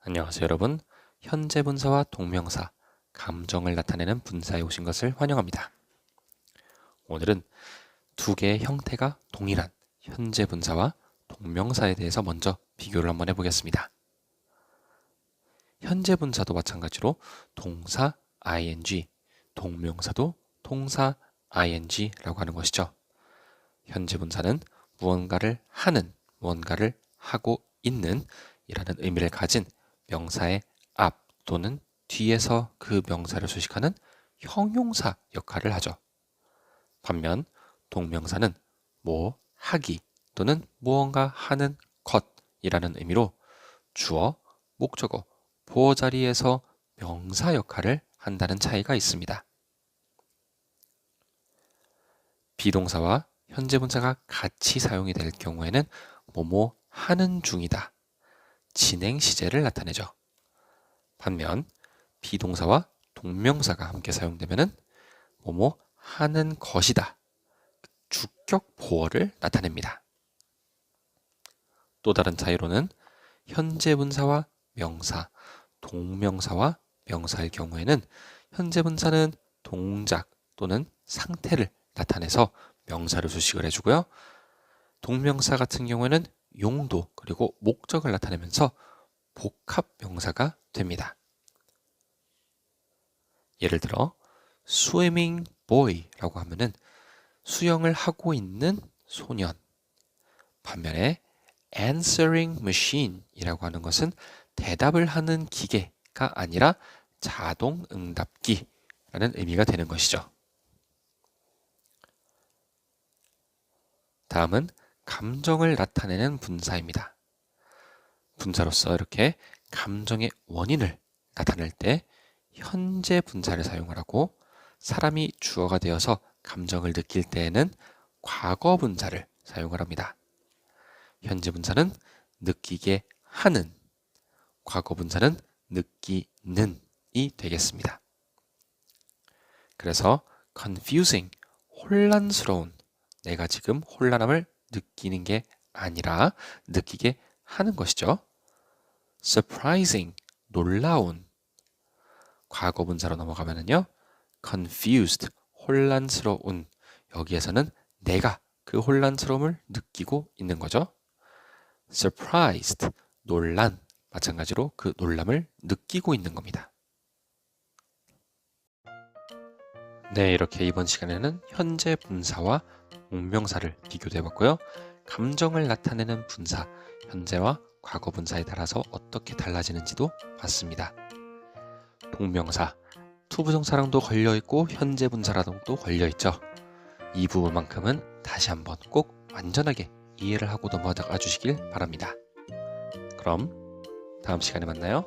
안녕하세요 여러분. 현재 분사와 동명사, 감정을 나타내는 분사에 오신 것을 환영합니다. 오늘은 두 개의 형태가 동일한 현재 분사와 동명사에 대해서 먼저 비교를 한번 해보겠습니다. 현재 분사도 마찬가지로 동사 ing, 동명사도 동사 ing라고 하는 것이죠. 현재 분사는 무언가를 하는, 무언가를 하고 있는 이라는 의미를 가진 명사의 앞 또는 뒤에서 그 명사를 수식하는 형용사 역할을 하죠. 반면 동명사는 뭐 하기 또는 무언가 하는 것이라는 의미로 주어, 목적어, 보어 자리에서 명사 역할을 한다는 차이가 있습니다. 비동사와 현재 분사가 같이 사용이 될 경우에는 뭐뭐 하는 중이다. 진행 시제를 나타내죠. 반면 비동사와 동명사가 함께 사용되면은 뭐뭐 하는 것이다. 주격 보어를 나타냅니다. 또 다른 차이로는 현재 분사와 명사, 동명사와 명사의 경우에는 현재 분사는 동작 또는 상태를 나타내서 명사를 수식을 해주고요. 동명사 같은 경우에는 용도 그리고 목적을 나타내면서 복합 명사가 됩니다. 예를 들어 swimming boy라고 하면은 수영을 하고 있는 소년. 반면에 answering machine이라고 하는 것은 대답을 하는 기계가 아니라 자동 응답기라는 의미가 되는 것이죠. 다음은 감정을 나타내는 분사입니다. 분사로서 이렇게 감정의 원인을 나타낼 때 현재 분사를 사용을 하고 사람이 주어가 되어서 감정을 느낄 때에는 과거 분사를 사용을 합니다. 현재 분사는 느끼게 하는, 과거 분사는 느끼는이 되겠습니다. 그래서 confusing, 혼란스러운, 내가 지금 혼란함을 느끼는 게 아니라 느끼게 하는 것이죠. surprising, 놀라운. 과거 분사로 넘어가면은요. confused, 혼란스러운. 여기에서는 내가 그 혼란스러움을 느끼고 있는 거죠. surprised, 놀란. 마찬가지로 그 놀람을 느끼고 있는 겁니다. 네, 이렇게 이번 시간에는 현재 분사와 운명사를 비교해 봤고요. 감정을 나타내는 분사, 현재와 과거 분사에 따라서 어떻게 달라지는지도 봤습니다. 동명사, 투부정사랑도 걸려 있고 현재 분사랑도 걸려 있죠. 이 부분만큼은 다시 한번 꼭 완전하게 이해를 하고 넘어가 주시길 바랍니다. 그럼 다음 시간에 만나요.